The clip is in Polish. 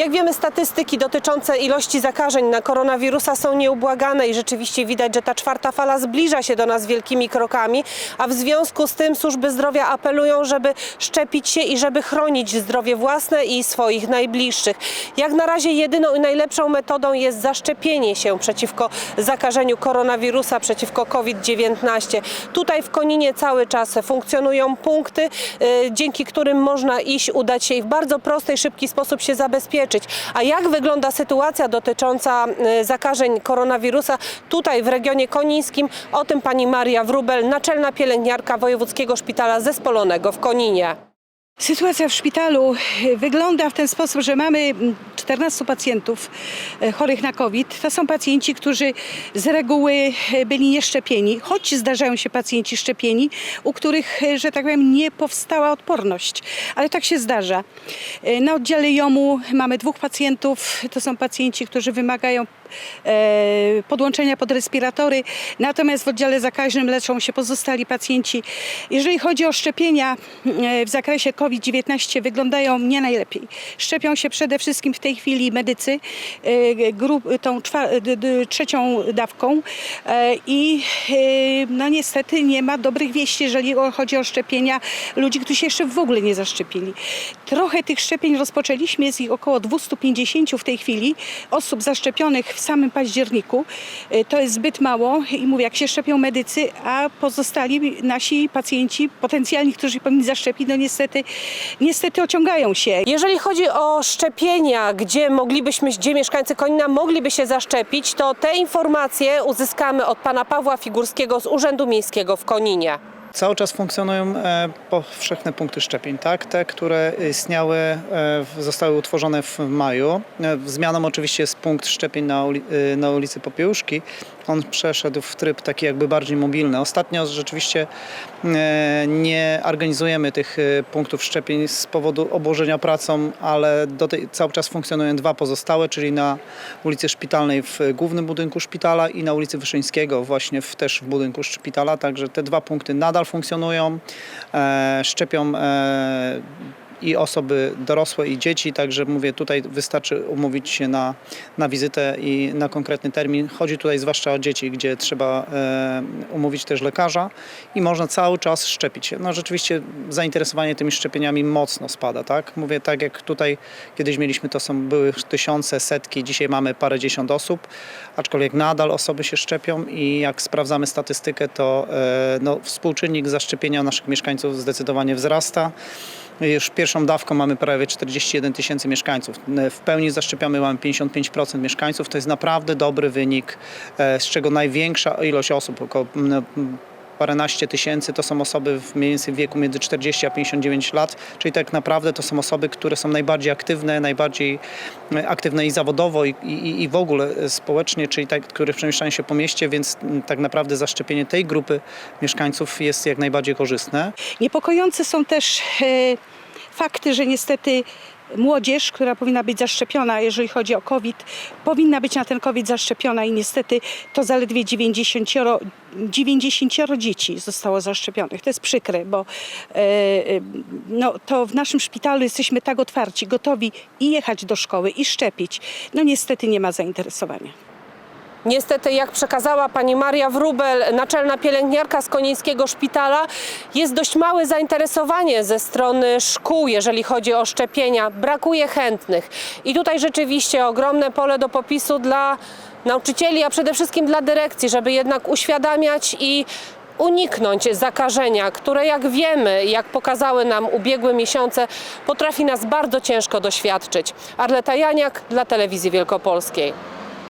Jak wiemy, statystyki dotyczące ilości zakażeń na koronawirusa są nieubłagane i rzeczywiście widać, że ta czwarta fala zbliża się do nas wielkimi krokami, a w związku z tym służby zdrowia apelują, żeby szczepić się i żeby chronić zdrowie własne i swoich najbliższych. Jak na razie jedyną i najlepszą metodą jest zaszczepienie się przeciwko zakażeniu koronawirusa, przeciwko COVID-19. Tutaj w Koninie cały czas funkcjonują punkty, y, dzięki którym można iść, udać się i w bardzo prosty i szybki sposób się zabezpieczyć. A jak wygląda sytuacja dotycząca y, zakażeń koronawirusa tutaj w regionie konińskim? O tym pani Maria Wrubel, naczelna pielęgniarka Wojewódzkiego Szpitala Zespolonego w Koninie. Sytuacja w szpitalu e, wygląda w ten sposób, że mamy mm, 14 pacjentów e, chorych na COVID. To są pacjenci, którzy z reguły e, byli nieszczepieni, choć zdarzają się pacjenci szczepieni, u których, e, że tak powiem, nie powstała odporność. Ale tak się zdarza. Na oddziale JOMU mamy dwóch pacjentów. To są pacjenci, którzy wymagają podłączenia pod respiratory. Natomiast w oddziale zakaźnym leczą się pozostali pacjenci. Jeżeli chodzi o szczepienia e, w zakresie COVID-19 wyglądają nie najlepiej. Szczepią się przede wszystkim w tej chwili medycy e, tą trzecią dawką e, i e, no niestety nie ma dobrych wieści, jeżeli chodzi o szczepienia ludzi, którzy się jeszcze w ogóle nie zaszczepili. Trochę tych szczepień rozpoczęliśmy, jest ich około 250 w tej chwili osób zaszczepionych w samym październiku. E, To jest zbyt mało i mówię, jak się szczepią medycy, a pozostali nasi pacjenci potencjalni, którzy powinni zaszczepić, no niestety, niestety ociągają się. Jeżeli chodzi o szczepienia, gdzie moglibyśmy, gdzie mieszkańcy Konina mogliby się zaszczepić, to te informacje uzyskamy od pana Pawła Figurskiego z Urzędu Miejskiego w Koninie. Cały czas funkcjonują e, powszechne punkty szczepień, tak? Te, które istniały, e, zostały utworzone w maju. E, Zmianą oczywiście jest punkt szczepień na, na ulicy Popiełuszki. On przeszedł w tryb taki jakby bardziej mobilny. Ostatnio rzeczywiście nie organizujemy tych punktów szczepień z powodu obłożenia pracą, ale do tej, cały czas funkcjonują dwa pozostałe, czyli na ulicy Szpitalnej w głównym budynku szpitala i na ulicy Wyszyńskiego właśnie w, też w budynku szpitala. Także te dwa punkty nadal funkcjonują, e, szczepią e, i osoby dorosłe i dzieci, także mówię tutaj wystarczy umówić się na, na wizytę i na konkretny termin. Chodzi tutaj zwłaszcza o dzieci, gdzie trzeba e, umówić też lekarza i można cały czas szczepić się. No rzeczywiście zainteresowanie tymi szczepieniami mocno spada, tak? Mówię tak jak tutaj kiedyś mieliśmy, to są były tysiące, setki, dzisiaj mamy parę dziesiąt osób, aczkolwiek nadal osoby się szczepią i jak sprawdzamy statystykę, to e, no, współczynnik zaszczepienia naszych mieszkańców zdecydowanie wzrasta. Już pierwszą dawką mamy prawie 41 tysięcy mieszkańców. W pełni zaszczepiamy mamy 55% mieszkańców. To jest naprawdę dobry wynik, e, z czego największa ilość osób, około paręnaście tysięcy, to są osoby w mniej więcej wieku między 40 a 59 lat, czyli tak naprawdę to są osoby, które są najbardziej aktywne, najbardziej e, aktywne i zawodowo i, i, i w ogóle e, społecznie, czyli tak, które przemieszczają się po mieście, więc tak naprawdę zaszczepienie tej grupy mieszkańców jest jak najbardziej korzystne. Niepokojące są też e, fakty, że niestety młodzież, która powinna być zaszczepiona, jeżeli chodzi o COVID, powinna być na ten COVID zaszczepiona i niestety to zaledwie 90, 90 dzieci zostało zaszczepionych. To jest przykre, bo e, e, no, to w naszym szpitalu jesteśmy tak otwarci, gotowi i jechać do szkoły, i szczepić. No niestety nie ma zainteresowania. Niestety, jak przekazała pani Maria Wrubel, naczelna pielęgniarka z Konińskiego Szpitala, jest dość małe zainteresowanie ze strony szkół, jeżeli chodzi o szczepienia. Brakuje chętnych. I tutaj rzeczywiście ogromne pole do popisu dla nauczycieli, a przede wszystkim dla dyrekcji, żeby jednak uświadamiać i uniknąć zakażenia, które jak wiemy, jak pokazały nam ubiegłe miesiące, potrafi nas bardzo ciężko doświadczyć. Arleta Janiak dla Telewizji Wielkopolskiej.